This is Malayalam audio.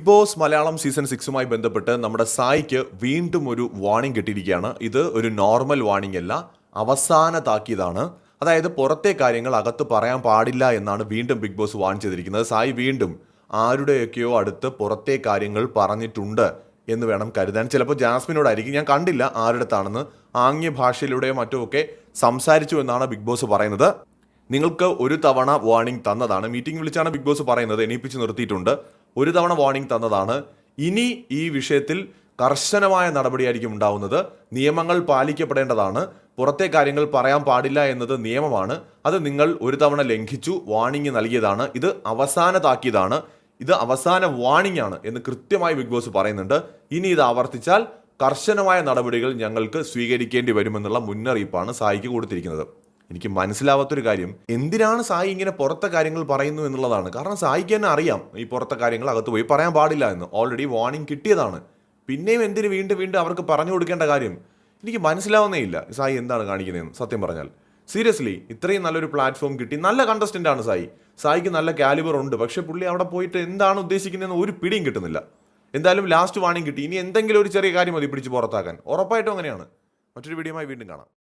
ബിഗ് ബോസ് മലയാളം സീസൺ സിക്സുമായി ബന്ധപ്പെട്ട് നമ്മുടെ സായിക്ക് വീണ്ടും ഒരു വാണിംഗ് കിട്ടിയിരിക്കുകയാണ്. ഇത് ഒരു നോർമൽ വാണിംഗ് അല്ല അവസാന താക്കീതാണ്. അതായത് പുറത്തെ കാര്യങ്ങൾ അകത്ത് പറയാൻ പാടില്ല എന്നാണ് വീണ്ടും ബിഗ് ബോസ് വാണിംഗ് ചെയ്തിരിക്കുന്നത്. സായി വീണ്ടും ആരുടെയൊക്കെയോ അടുത്ത് പുറത്തെ കാര്യങ്ങൾ പറഞ്ഞിട്ടുണ്ട് എന്ന് വേണം കരുതാൻ. ചിലപ്പോൾ ജാസ്മിനോടായിരിക്കും. ഞാൻ കണ്ടില്ല ആരുടെത്താണെന്ന് ആംഗ്യ ഭാഷയിലൂടെയോ മറ്റോ ഒക്കെ സംസാരിച്ചു എന്നാണ് ബിഗ് ബോസ് പറയുന്നത്. നിങ്ങൾക്ക് ഒരു തവണ വാർണിംഗ് തന്നതാണ്. മീറ്റിംഗ് വിളിച്ചാണ് ബിഗ് ബോസ് പറയുന്നത്. എണീപ്പിച്ച് നിർത്തിയിട്ടുണ്ട്. ഒരു തവണ വാർണിംഗ് തന്നതാണ്. ഇനി ഈ വിഷയത്തിൽ കർശനമായ നടപടിയായിരിക്കും ഉണ്ടാവുന്നത്. നിയമങ്ങൾ പാലിക്കപ്പെടേണ്ടതാണ്. പുറത്തെ കാര്യങ്ങൾ പറയാൻ പാടില്ല എന്നത് നിയമമാണ്. അത് നിങ്ങൾ ഒരു തവണ ലംഘിച്ചു വാണിംഗ് നൽകിയതാണ്. ഇത് അവസാന താക്കിയതാണ് ഇത് അവസാന വാണിംഗ് ആണ് എന്ന് കൃത്യമായി ബിഗ് ബോസ് പറയുന്നുണ്ട്. ഇനി ഇത് ആവർത്തിച്ചാൽ കർശനമായ നടപടികൾ ഞങ്ങൾക്ക് സ്വീകരിക്കേണ്ടി വരുമെന്നുള്ള മുന്നറിയിപ്പാണ് സായിക്ക് കൊടുത്തിരിക്കുന്നത്. എനിക്ക് മനസ്സിലാവാത്തൊരു കാര്യം. എന്തിനാണ് സായി ഇങ്ങനെ പുറത്തെ കാര്യങ്ങൾ പറയുന്നു എന്നുള്ളതാണ്. കാരണം സായിക്ക് തന്നെ അറിയാം ഈ പുറത്തെ കാര്യങ്ങൾ അകത്ത് പോയി പറയാൻ പാടില്ല എന്ന്. ഓൾറെഡി വാർണിംഗ് കിട്ടിയതാണ്. പിന്നെയും എന്തിന് വീണ്ടും വീണ്ടും അവർക്ക് പറഞ്ഞു കൊടുക്കേണ്ട കാര്യം? എനിക്ക് മനസ്സിലാവുന്നേ ഇല്ല. സായി എന്താണ് കാണിക്കുന്നതെന്ന് സത്യം പറഞ്ഞാൽ. സീരിയസ്ലി ഇത്രയും നല്ലൊരു പ്ലാറ്റ്ഫോം കിട്ടി. നല്ല കണ്ടസ്റ്റന്റ് ആണ് സായി. സായിക്ക് നല്ല കാലിബർ ഉണ്ട്. പക്ഷേ പുള്ളി അവിടെ പോയിട്ട് എന്താണ് ഉദ്ദേശിക്കുന്നതെന്ന് ഒരു പിടിയും കിട്ടുന്നില്ല. എന്തായാലും ലാസ്റ്റ് വാണിംഗ് കിട്ടി. ഇനി എന്തെങ്കിലും ഒരു ചെറിയ കാര്യം മതി പിടിച്ച് പുറത്താക്കാൻ. ഉറപ്പായിട്ടും അങ്ങനെയാണ്. മറ്റൊരു വീഡിയോയുമായി വീണ്ടും കാണാം.